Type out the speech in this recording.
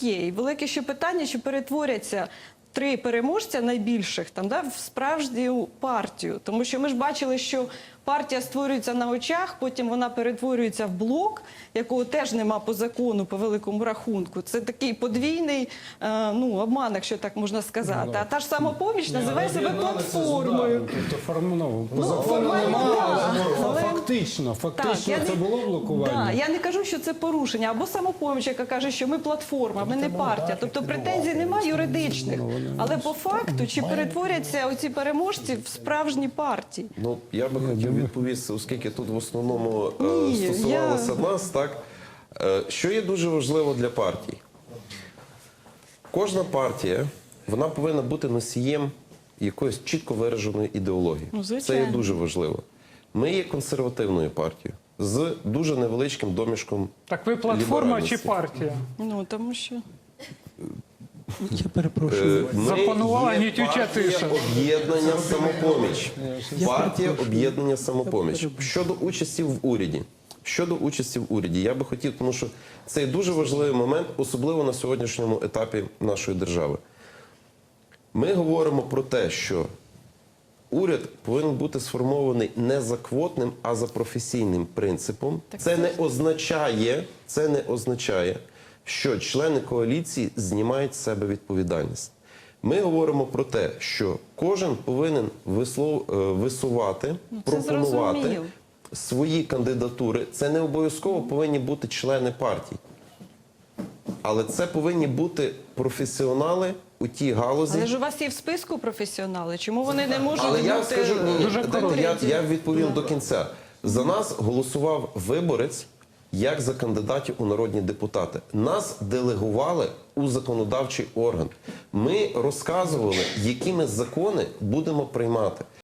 окей. Велике ще питання, чи перетворяться три переможця найбільших там да, в справжню партію. Тому що ми ж бачили, що партія створюється на очах, потім вона перетворюється в блок, якого теж нема по закону, по великому рахунку. Це такий подвійний е, ну, обман, якщо так можна сказати. А та ж самопоміч називає себе платформою. Тобто форму Ну, формально, да. Фактично, фактично я це не- було блокування. Да, я не кажу, що це порушення, або самопоміч, яка каже, що ми платформа, ми не партія. Тобто претензій немає юридичних. Але по факту, чи перетворяться оці переможці в справжні партії? Ну, я би хотів відповісти, оскільки тут в основному е, Ні, стосувалося я- нас, так? Е, Що є дуже важливо для партій? Кожна партія вона повинна бути носієм якоїсь чітко вираженої ідеології. Ну, Це є дуже важливо. Ми є консервативною партією з дуже невеличким домішком. Так ви платформа чи партія? Ну тому що Я перепрошую. Е, Запанувала є тиша. Об'єднання самопоміч. Партія об'єднання самопоміч. Щодо участі в уряді. Щодо участі в уряді, я би хотів, тому що це є дуже важливий момент, особливо на сьогоднішньому етапі нашої держави. Ми говоримо про те, що уряд повинен бути сформований не за квотним, а за професійним принципом. Так це не означає, це не означає, що члени коаліції знімають з себе відповідальність. Ми говоримо про те, що кожен повинен вислов, е, висувати, Ну, пропонувати зрозуміло. свої кандидатури. Це не обов'язково повинні бути члени партій. Але це повинні бути професіонали у ті галузі. але ж у вас є в списку професіонали. Чому вони не можуть Але я скажу, ні, ні, Дуже дайте я, я відповім до кінця. За нас голосував виборець як за кандидатів у народні депутати. Нас делегували у законодавчий орган. Ми розказували, які ми закони будемо приймати.